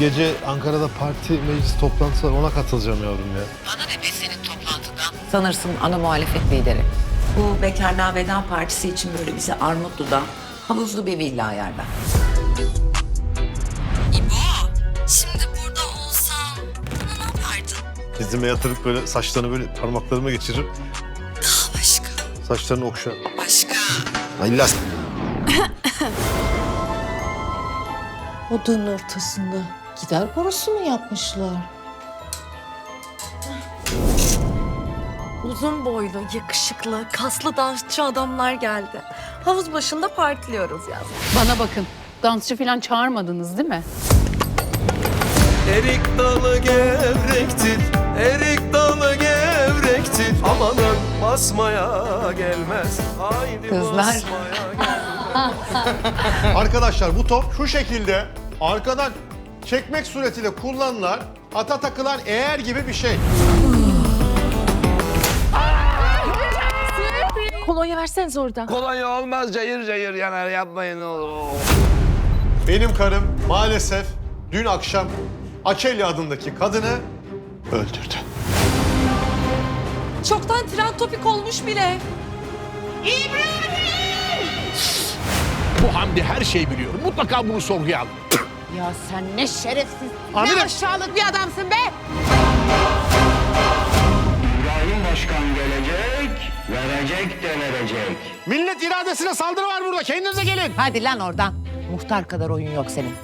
gece Ankara'da parti meclis toplantısı var ona katılacağım yavrum ya. Bana ne be senin toplantıdan? Sanırsın ana muhalefet lideri. Bu bekarlığa veda partisi için böyle bize Armutlu'da havuzlu bir villa ayarla. İbo, şimdi burada olsam ne yapardın? Dizime yatırıp böyle saçlarını böyle parmaklarıma geçiririm. Daha başka, Saçlarını okşar. başka. Ay las. Odanın ortasında gider borusu mu yapmışlar? Uzun boylu, yakışıklı, kaslı dansçı adamlar geldi. Havuz başında partiliyoruz ya. Bana bakın. Dansçı falan çağırmadınız değil mi? Erik dalı gevrektir, erik dalı gevrektir. Amanın basmaya gelmez. Haydi Kızlar. basmaya gelmez. Arkadaşlar bu top şu şekilde arkadan çekmek suretiyle kullanılan ata takılan eğer gibi bir şey. Kolonya verseniz oradan. Kolonya olmaz cayır cayır yanar yapmayın oğlum. Benim karım maalesef dün akşam Açelya adındaki kadını öldürdü. Çoktan tren topik olmuş bile. Bu Hamdi her şeyi biliyor. Mutlaka bunu sorguya al. Ya sen ne şerefsiz, Amirim. ne aşağılık bir adamsın be! İbrahim Başkan gelecek, verecek de verecek. Millet iradesine saldırı var burada. Kendinize gelin. Hadi lan oradan. Muhtar kadar oyun yok senin.